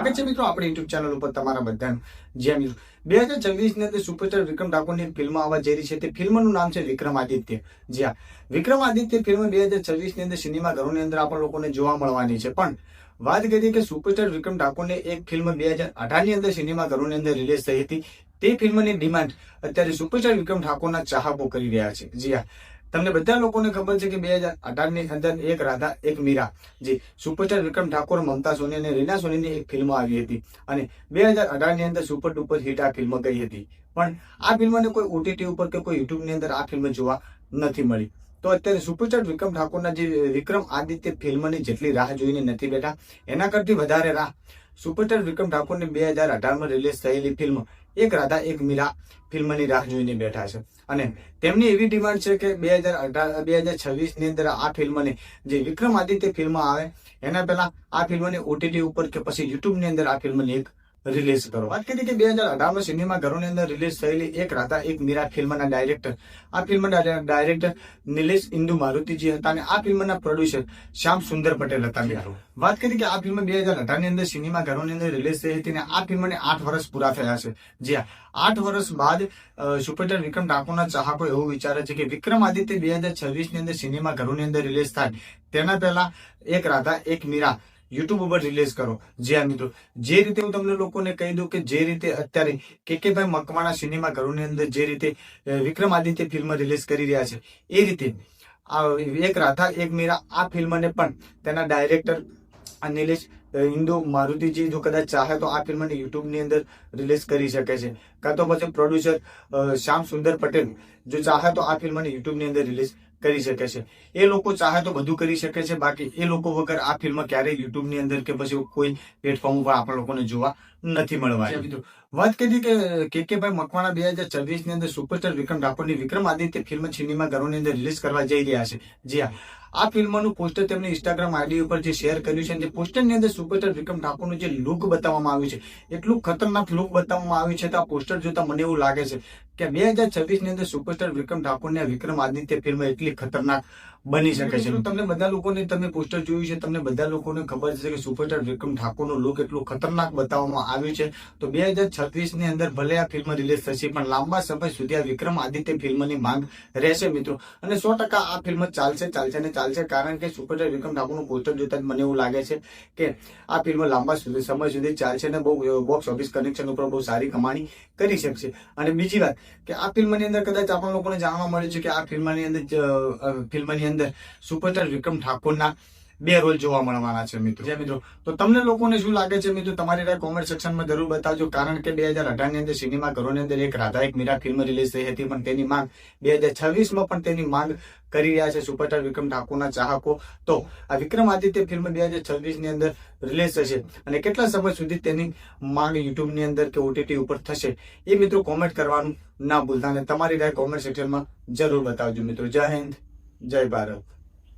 સ્વાગત છે મિત્રો આપણી યુટ્યુબ ચેનલ ઉપર તમારા બધાનું. જય મિત્રો. બે હજાર છવ્વીસની અંદર સુપરસ્ટાર વિક્રમ ઠાકોરની ફિલ્મ આવવા જઈ રહી છે. તે ફિલ્મનું નામ છે વિક્રમાદિત્ય. જ્યાં વિક્રમાદિત્ય ફિલ્મ બે હજાર છવ્વીસની અંદર સિનેમા ઘરોની અંદર આપણ લોકોને જોવા મળવાની છે. પણ વાત કરીએ કે સુપરસ્ટાર વિક્રમ ઠાકોરને એક ફિલ્મ બે હજાર અઢારની અંદર સિનેમા ઘરોની અંદર રિલીઝ થઈ હતી. તે ફિલ્મની ડિમાન્ડ અત્યારે સુપરસ્ટાર વિક્રમ ઠાકોરના ચાહકો કરી રહ્યા છે. જી તમને બધા લોકોને ખબર છે કે બે હજાર અઢારની અંદર એક રાધા, એક મીરા. જે, સુપરસ્ટાર વિક્રમ ઠાકોર, મમતા સોની અને રીના સોનીની એક ફિલ્મ આવી હતી. અને બે હજાર અઢારની અંદર સુપર ડુપર હિટ આ ફિલ્મ ગઈ હતી. પણ આ ફિલ્મને કોઈ ઓટીટી ઉપર કે કોઈ યુટ્યુબની અંદર આ ફિલ્મ જોવા નથી મળી. તો અત્યારે સુપરસ્ટાર વિક્રમ ઠાકોરના જે વિક્રમ આદિત્ય ફિલ્મની જેટલી રાહ જોઈને નથી બેઠા, એના કરતી વધારે રાહ સુપરસ્ટાર વિક્રમ ઠાકોરની બે હજાર અઢારમાં રિલીઝ થયેલી ફિલ્મ એક રાધા, એક મીરા ફિલ્મની રાહ જોઈને બેઠા છે. અને તેમની એવી ડિમાન્ડ છે કે બે હજાર અઢાર, બે હજાર છવ્વીસની અંદર આ ફિલ્મને જે વિક્રમાદિત્ય ફિલ્મ આવે, એના પહેલા આ ફિલ્મને ઓટીટી ઉપર કે પછી યુટ્યુબની અંદર આ ફિલ્મની એક રિલીઝ કરો. વાત કરી કે બે હજાર અઢારમાં સિનેમા ઘરોની અંદર રિલીઝ થયેલી એક રાધા એક મીરા ફિલ્મના ડાયરેક્ટર આ ફિલ્મના ડાયરેક્ટર નિલેશ ઇન્દુ મારુતિજી હતા અને આ ફિલ્મના પ્રોડ્યુસર શ્યામ સુંદર પટેલ હતા મિત્રો વાત કરીએ કે આ ફિલ્મ બે હજાર અઢારની અંદર સિનેમા ઘરોની અંદર રિલીઝ થઈ હતી અને આ ફિલ્મને આઠ વર્ષ પૂરા થયા છે. જ્યાં આઠ વર્ષ બાદ સુપરસ્ટાર વિક્રમ ઠાકોરના ચાહકો એવું વિચારે છે કે વિક્રમ આદિત્ય બે હજાર છવ્વીસની અંદર સિનેમા ઘરોની અંદર રિલીઝ થાય. તેના પહેલા એક રાધા એક મીરા યુટ્યુબ ઉપર રિલીઝ કરો. જે આ મિત્રો. જે રીતે હું તમને લોકોને કહી દઉં કે જે રીતે અત્યારે કે કે ભાઈ મકવાણા સિનેમા ઘરોની અંદર જે રીતે વિક્રમાદિત્ય ફિલ્મ રિલીઝ કરી રહ્યા છે, એ રીતે આ એક રાધા, એક મીરા આ ફિલ્મને પણ તેના ડાયરેક્ટર નિલેશ ઇન્દુ મારુતિજી જો કદાચ ચાહે તો આ ફિલ્મને યુટ્યુબની અંદર રિલીઝ કરી શકે છે. કાં તો પછી પ્રોડ્યુસર શ્યામ સુંદર પટેલ જો ચાહે તો આ ફિલ્મને યુટ્યુબની અંદર રિલીઝ કરી શકે છે. એ લોકો ચાહે તો બધું કરી શકે છે બાકી એ લોકો વગર આ ફિલ્મ ક્યારેય યુટ્યુબની અંદર કે પછી કોઈ પ્લેટફોર્મ ઉપર આપણા લોકોને જોવા નથી મળવાની વાત કરી કે કે કે ભાઈ મકવાણા બે હજાર છવ્વીસની અંદર સુપરસ્ટાર વિક્રમ ઠાકોરની વિક્રમ આદિત્ય ફિલ્મ સિનેમા ઘરોની અંદર રિલીઝ કરવા જઈ રહ્યા છે. જી હા. આ ફિલ્મનું પોસ્ટર તેમને ઇન્સ્ટાગ્રામ આઈડી ઉપર જે શેર કર્યું છે જે પોસ્ટરની અંદર સુપરસ્ટાર વિક્રમ ઠાકોરનું જે લુક બતાવવામાં આવ્યું છે, એટલું ખતરનાક લુક બતાવવામાં આવ્યું છે તો આ પોસ્ટર જોતા મને એવું લાગે છે કે બે હજાર છવ્વીસની અંદર સુપરસ્ટાર વિક્રમ ઠાકોરની વિક્રમ આદિત્ય ફિલ્મ એટલી ખતરનાક બની શકે છે. તમને બધા લોકોને તમે પોસ્ટર જોયું છે તમને બધા લોકોને ખબર છે કે સુપરસ્ટાર વિક્રમ ઠાકોરનો લુક એટલું ખતરનાક બતાવવામાં આવ્યું છે. તો બે હજાર છવ્વીસની અંદર ભલે આ ફિલ્મ રિલીઝ થશે પણ લાંબા સમય સુધી આ વિક્રમ આદિત્ય ફિલ્મની માંગ રહેશે મિત્રો. અને સો ટકા આ ફિલ્મ ચાલશે ચાલશે ને ચાલશે કારણ કે સુપરસ્ટાર વિક્રમ ઠાકોરનું પોસ્ટર જોતા જ મને એવું લાગે છે કે આ ફિલ્મ લાંબા સુધી સમય સુધી ચાલશે ને બહુ બોક્સ ઓફિસ કનેક્શન ઉપર બહુ સારી કમાણી કરી શકશે. અને બીજી વાત કે આ ફિલ્મની અંદર કદાચ આપણા લોકોને જાણવા મળ્યું છે કે આ ફિલ્મની અંદર જ, અંદર સુપરસ્ટાર વિક્રમ ઠાકોરના બે રોલ જોવા મળવાના છે મિત્રો. જે મિત્રો. તો તમને લોકોને શું લાગે છે મિત્રો? તમારી રાય કોમેન્ટ સેક્શનમાં જરૂર બતાવજો. કારણ કે બે હજાર અઢારની અંદર સિનેમા ઘરોની અંદર એક રાધા એક મીરા ફિલ્મ રિલીઝ થઈ હતી પણ તેની માંગ બે હજાર છવ્વીસમાં પણ તેની માંગ કરી રહ્યા છે સુપરસ્ટાર વિક્રમ ઠાકોરના ચાહકો. તો આ વિક્રમ આદિત્ય ફિલ્મ બે હજાર છવ્વીસની અંદર રિલીઝ થશે અને કેટલા સમય સુધી તેની માંગ યુટ્યુબની અંદર કે ઓટીટી ઉપર થશે એ મિત્રો કોમેન્ટ કરવાનું ના ભૂલતા અને તમારી રાય કોમેન્ટ સેક્શનમાં જરૂર બતાવજો મિત્રો. જય હિન્દ. જય ભારત.